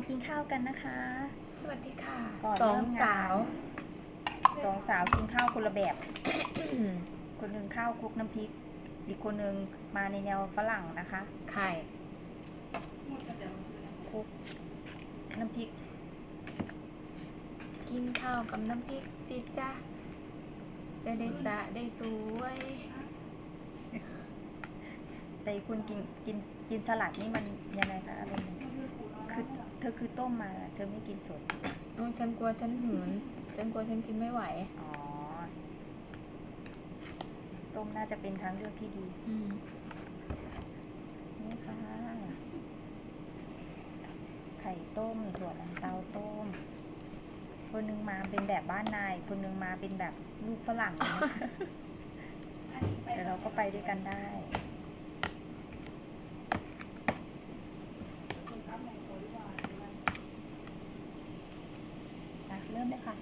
มากินข้าวกันนะคะ สวัสดีค่ะก่อนสองเริ่มงาน สาวสองสาวกินข้าวคนละแบบ คนหนึ่งข้าวคลุกน้ำพริก อีกคนหนึ่งมาในแนวฝรั่งนะคะ ไข่คลุกน้ำพริกกินข้าวกับน้ำพริกสิจ้าจะได้สะได้สวย แต่อีกคุณกินกินกินสลัดนี่มันยังไงคะอารมณ์คือ เธอคือต้มมาเธอไม่กินสดโอ้ฉันกลัวฉันหืนฉันกลัวฉันกินไม่ไหว อ๋อ ต้มน่าจะเป็นทางเลือกที่ดี อืมนี่ค่ะ ไข่ต้มถั่วลันเตาต้ม คนหนึงมาเป็นแบบบ้านนาย คนหนึงมาเป็นแบบลูกฝรั่งนะคะแต่เราก็ไปด้วยกันได้ อะเริ่มเลยค่ะ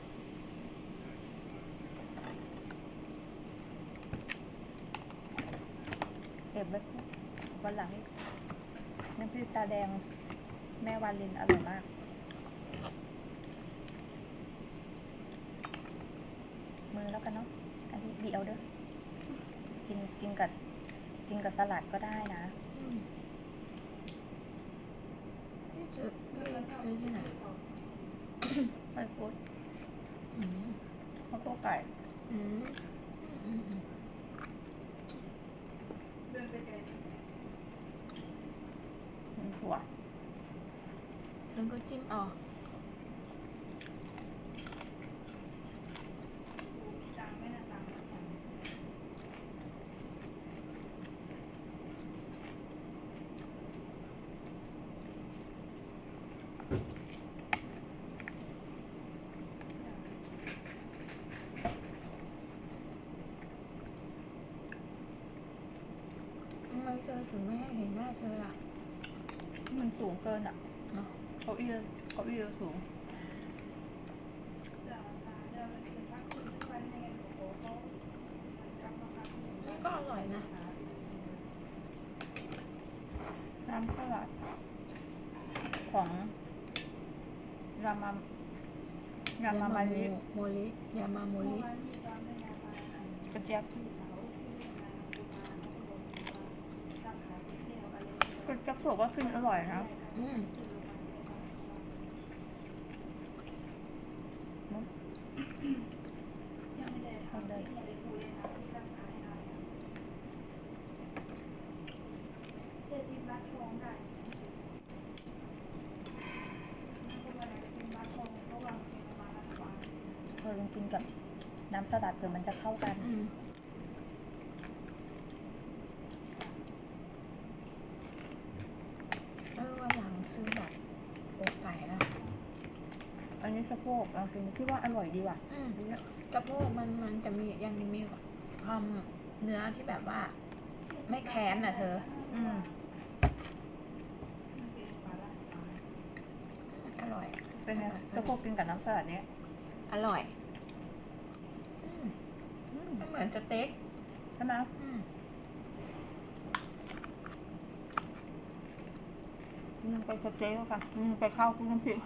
เก็บไว้วันหลังอีกน้ำพริกตาแดง แม่วาลินอร่อยมากมือแล้วกันเนาะอันนี้บีเอาเด้อกินกินกับกินกับสลัดก็ได้นะอืมนี่ซื้อนี่ซื้อที่ไหน ไส้พุด อืม ข้าวโพดไก่อืมอืมอืมมีถั่วเธอก็จิ้มเออก ทำไมเธ อถึงไม่ให้เห็นหน้าเธอล่ะมันสูงเกินอะเนาะเก้าอี้เก้าอี้สูงนี่ก็อร่อยนะน้ำสลัดของยามามยามามาริโมริยามาโมริกระเจี๊ยบ กระเจี๊ยบถั่วก็ขึ้นอร่อยนะอืมเอาเลยเธอลองกินกับน้ำสลัดเผื่อมันจะเข้ากัน อืมเออวันหลังซื้อแบบอกไก่นะ อันนี้สะโพกลองกินพี่ว่าอร่อยดีว่ะอืมกระโปงมันมันจะมียังมีความเนื้อที่แบบว่า ไม่แค้นน่ะ เธอ อืมอร่อย เป็นไงสะโพกกินกับน้ำสลัดเนี้ยอร่อยอืมอืมมันเหมือนสเต็กใช่ไหมอืมมึงไปสเจ๊แล้วค่ะมึงไปข้าวคุกน้ำพริก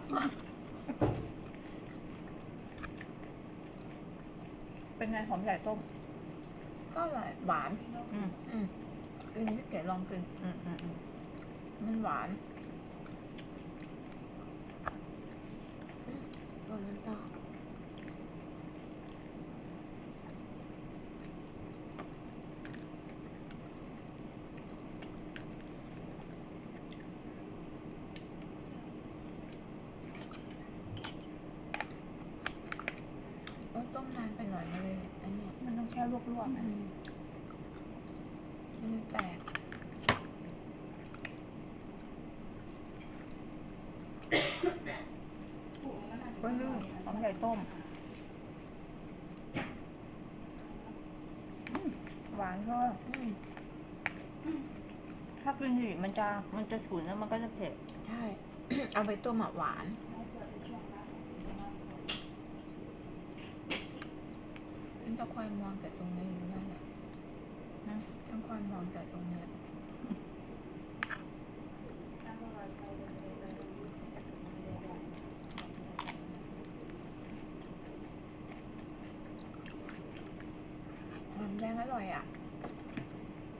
เป็นไงหอมใหญ่ต้ม ก็อร่อยหวานอืม อืมกินพี่เก๋ลองกิน อืมอืมอืมมันหวานอืมตัวนั้นต่อโอ้ต้มนานไปหน่อยเลยอันเนี้ย มันต้องแค่ ลวกๆอืนะมมันแตกก็นึ่งหอมใหญ่ต้มอืมหวานเธออืมถ้ากินดิบมันจะมันจะฉุนแล้วมันก็จะเผ็ด ใช่ เอาไปต้มอะหวาน้จะคอยมองแต่ตรงนี้อยู่นั่นยหละนะต้องคอยมองแต่ตรงนี้หอมแดงอร่อยอะ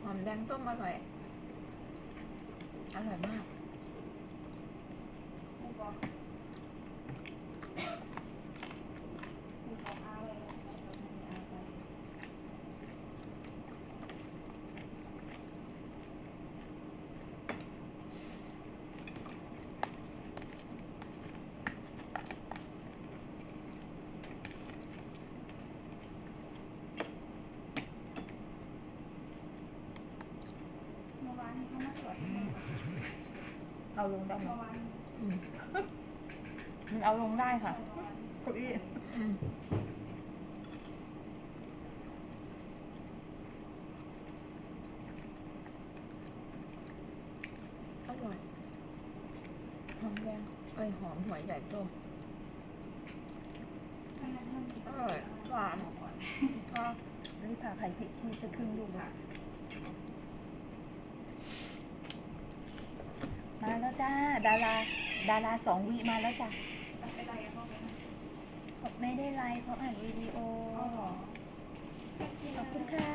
หอมแดงต้มอร่อย อร่อยมาก เมื่อวานเขามาตรวจเอาลงได้ไหมอืมมันเอาลงได้ค่ะเก้าอี้อืมอร่อยหอมแดงเอ้ยหอมหัวใหญ่ต้มอร่อยหวานก็รีบพาไข่พิชีจะครึ่งลูกละ มาแล้วจ้า ดาราดาราสองวิมาแล้วจ้ะไม่ได้ไลฟ์เพราะอ่านวิดีโอขอบคุณค่ะ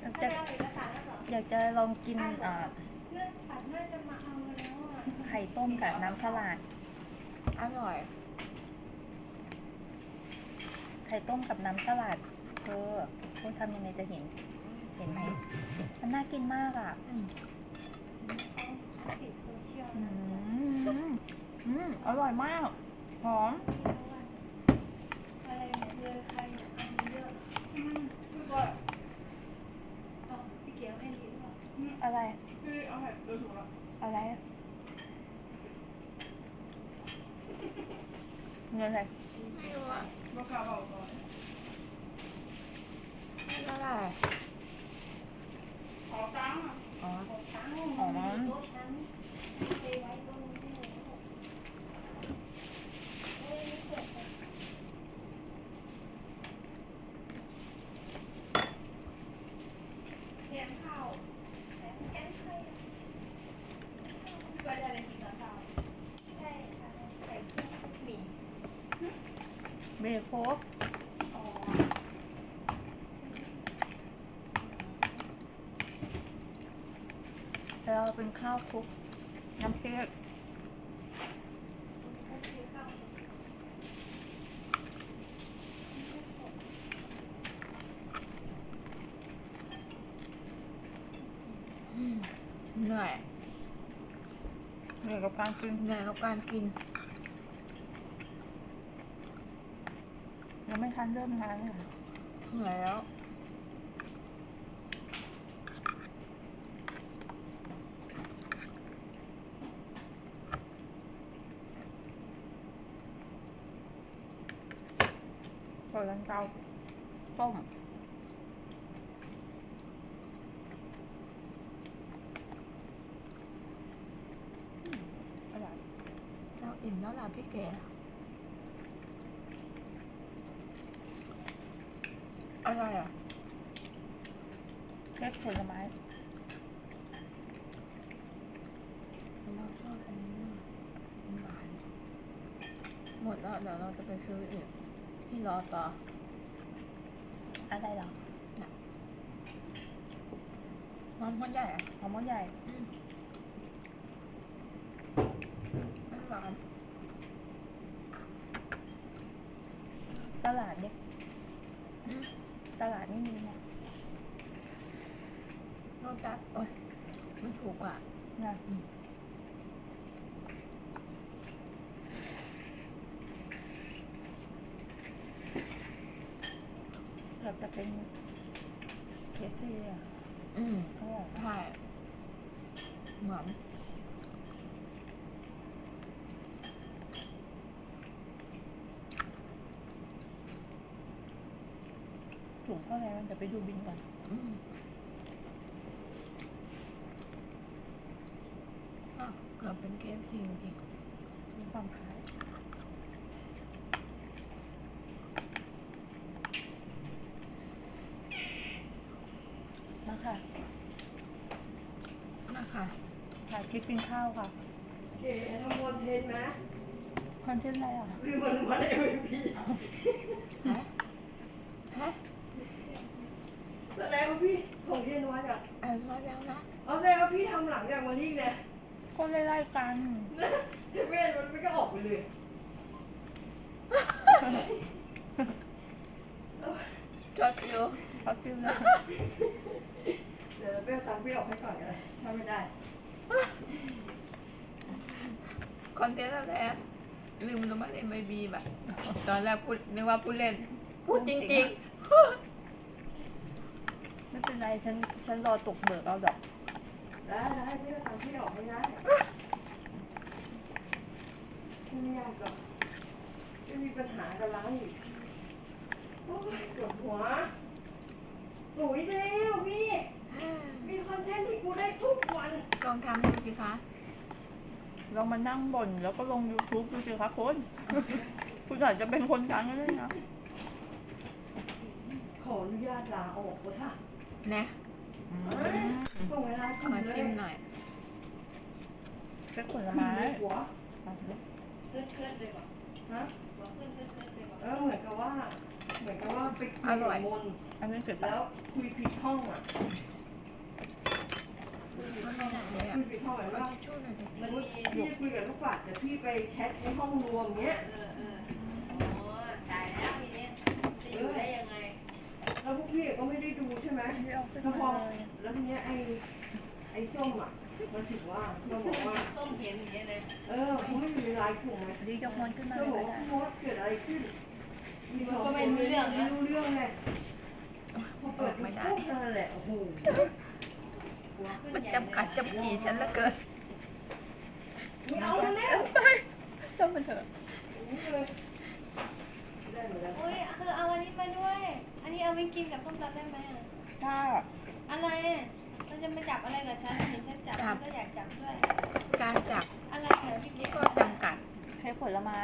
อยากจะอยากจะลองกินเอ่อไข่ต้มกับน้ำสลัดอร่อย ไข่ต้มกับน้ำสลัดเธอคุณทำยังไงจะเห็น เห็นไหมมันน่ากินมากอะ อืมอืมอืมอร่อยมากหอมอะไรอะไรเงินอะไรไม่รู้อะไม่เท่าไหร่ อ๋อ อ๋อ เบโคกเราเป็นข้าวคลุกน้ำพริกอืมเหนื่อยเหนื่อยกับการกินเหนื่อยกับการกิน ยังไม่ทันเริ่มงานเลยค่ะเหนื่อยแล้วเปิดกันเตาต้มอืมอร่อยเราอิ่มแล้วล่ะพี่เก๋ อะไรอะเค้กผลไม้เราชอบอันนี้มากมันหวานหมดแล้วเดี๋ยวเราจะไปซื้ออีกพี่รอต่ออะไรเหรอน้องคนใหญ่อะหอมมะใหญ่อืมมันหวานตลาดเนี่ยอืม ตลาดนี่มีนะโลตัสโอ้ยมันถูกกว่านะอืมเกือบจะเป็นเคฟซีอะอืมอร่อยใช่เหมือน งเท่าไหร่มันจะไปดูบินก่อนอืมอะเกือบเป็นเกมจริงจริงมีความขายมาค่ะๆนะคะถ่ายคลิปกินข้าวค่ะเก๋ทำคอนเทนต์นะคอนเทนต์อะไรอะ คือวันวันเอ็มพี ฮะฮะ แสดงว่าพี่ของ อะ อ่านมาแล้วนะเอาแสดงว่าพี่ทำหลังจากวันนี้เนี่ยก็ไล่ๆกัน เว้นมันไม่ก็ออกไปเลยจดอยู่เขาจิ้มนะเดี๋ยวเราไปเอาตังค์พี่ออกให้ก่อนก็ได้ถ้าไม่ได้ คอนเทนต์อะไรอะลืมลงมาเล่นใบบีแบบตอนแรกพูดนึกว่าพูดเล่น พูดจริงไม่เป็นไรฉัน ฉันรอตกเบิกเอาดอกได้ได้พี่เอาตังค์พี่ออกให้ได้ไม่ยากหรอกไม่มีปัญหากับร้านอีกโอ้ยปวดหัวตุ๋ยแล้วพี่ๆมีคอนเทนต์ให้กูได้ทุกวันลองทำดูสิคะลองมานั่งบ่นแล้วก็ลง YouTube ดูสิคะคุณคุณอาจจะเป็นคนดังก็ได้นะ ขออนุญาตลาออกก็ค่ะ นะ ส่งเวลาขอชิมหน่อยเช็คผลไม้หัวขึ้นขึ้นเลยก่อนฮะหัวขึ้นขึ้นขึ้นเลยก่อนเออเหมือนกับว่า เหมือนกับว่าไปคุยกับมนอันนี้เกิดปะแล้วคุยผิดห้องอะคุยผิดห้องแบบเอาว่าพี่คุยกับลูกปัดแต่พี่ไปแชทในห้องรวมเงี้ยเออเออโอ๋อตายแล้วทีนี้จะอยู่ได้ยังไง แล้วพวกพี่ก็ไม่ได้ดูใช่ไหมไม่เอาขึ้นแล้วพอมาเลยแล้วทีเนี้ยไอ้ไอ้ส้มอะมันถือว่ามันบอกว่าต้มเห็นอย่างเงี้ยนะเออเขาไม่อยู่ในไลน์กลุ่มไงดียกมอนขึ้นมาก็เลยบอกก็ว่าได้โพสเกิดอะไรขึ้นมีสองคนไม่รู้เรื่องไงพอเปิดปุ๊บนั่นแหละโอ้โหหัวขึ้นมันใหญ่จำกัดจำกี่ฉันเหลือเกินไม่เอาแล้วเจ้ามันเถอะ ได้หมดแล้วโอ้ยคือเอาอันนี้มาด้วยอั นนี้เอาไปกินกับส้มตำได้ไหมอะถ้า อะไรอะมันจะมาจับอะไรกับฉันเห็นฉันจับฉันก็อยากจับด้วย การจับอะไรเหรอพี่เก๊ก็จำกัดเค้กผลไม้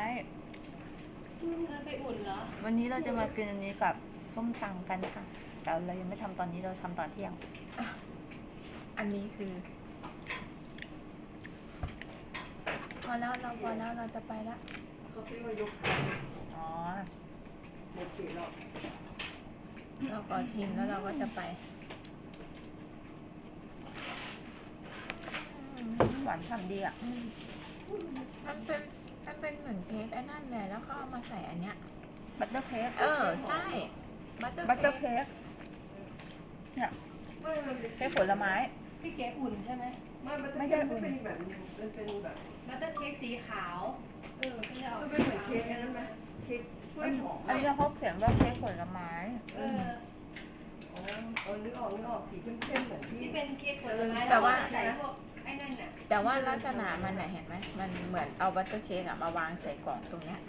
เธอไปอุ่นเหรอ วันนี้เราจะมากินอันนี้กับส้มตำกันค่ะ แต่เรายังไม่ทำตอนนี้เราทำตอนเที่ยง อันนี้คือ พอแล้วเราพอแล้วเราจะไปแล้วเขาซื้อมายกอ๋อ หมดสีหรอก เราก็ชิมแล้วเราก็จะไปอืมหวานฉ่ำดีอะอืมมันเป็น มันเป็นเหมือนเค้กไอ้นั่นเลยแล้วก็เอามาใส่อันเนี้ย บัตเตอร์เค้กเออ ใช่ บัตเตอร์บัตเตอเค้กร์เค้กเนี่ยไม่มันเป็นเค้กผลไม้ พี่เก๋อุ่นใช่ไหมไม่มันจะเป็นเป็นแบบนี้มันเป็นแบบบัตเตอร์เค้กสีขาว เออมันเป็นเหมือนเค้กอันนั้นไหมเค้กกล้วยห อมอันนี้เขาเขียนว่าเค้กผลไม้ เอออ๋อเออนึกออกนึกออกสีเข้มๆเหมือนที่ที่เป็นเค้กผลไม้แต่ว่า ใส่พวกไอ้นั่นน่ะแต่ว่าลักษณะมันน่ะเห็นไหมมันเหมือนเอาบัตเตอร์เค้กอะมาวางใส่กล่องตรงเนี้ย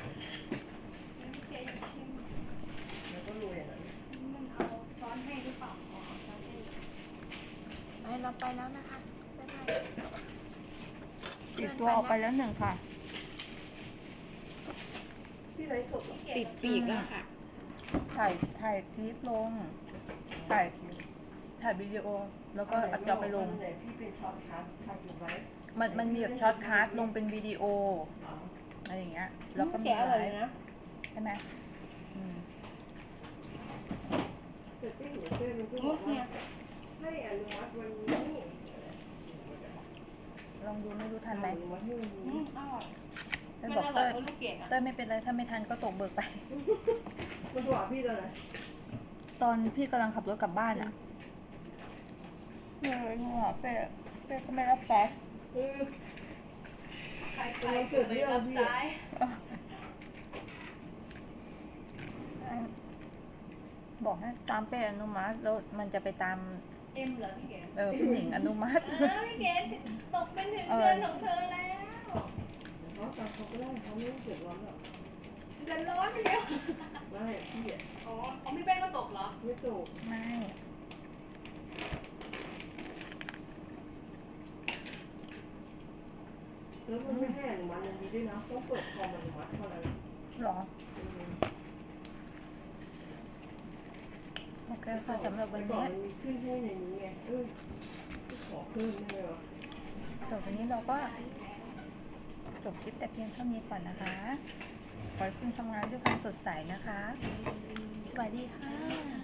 พี่เก๋อยากชิมแล้วก็โรยอันนั้นมันเอาช้อนให้หรือเปล่าอ๋อช้อนให้ไปเราไปแล้วนะคะบ๊ายบาย ติดตัวออกไปแล้วหนึ่งค่ะ ที่ไรสดเหรอติดปีกแล้วค่ะ ถ่ายถ่ายคลิปลง ถ่ายถ่ายวิดีโอ แล้วก็เอาจะเอาไปลง ไหนพี่เป็นช็อตคัทถ่ายเก็บไว้มันมันมีแบบช็อตคัสลงเป็นวิดีโออ๋ออะไรอย่างเงี้ย แล้วก็มีแกะอร่อยนะใช่ไหมอืมแต่ที่หัวเส้นมันก็บอกว่าให้อนุมัติวันนี้ลองดูไม่รู้ทันไหมอนุมัติให้วันอืนี้มอร่อย เต้ยมันบอกอร่อเต้ยยกว่าลูกเกดอะเต้ยไม่เป็นไรถ้าไม่ทันก็ตกเบิกไป มันบอกพี่เลยตอนพี่กำลังขับรถกลับบ้านอะเลยหัวเป้เป้ก็ไม่รับแป๊กเออใครใครเกิดไปรับซ้ายบอกให้ตามเป้อนุมัติแล้วมันจะไปตามเอ็มเหรอพี่เก๋เออพี่หนิงอนุมัติ อ้าวพี่เก๋ตกเป็นถึงเดือนของเธอแล้ว เขาตามเขาก็ได้เขาไม่ต้องเดือดร้อนหรอกเดือนร้อนพี่เก๋ไม่พี่อะอ๋อของพี่แป้ก็ตกเหรอ ไม่ตกไม่แล้วมันไม่ให้อนุมัติอันนี้ด้วยนะต้องเปิดคอมอนุมัติเท่านั้นหรอโอเคค่ะสำหรับวันนี้นมันมีขึ้นให้ในนี้ไงเออขอเพิ่มได้ไหมวะจบวันนี้เราก็ จบคลิปแต่เพียงเท่านี้ก่อนนะคะ ขอให้คุณทำงานด้วยความสดใสนะคะ สวัสดีค่ะ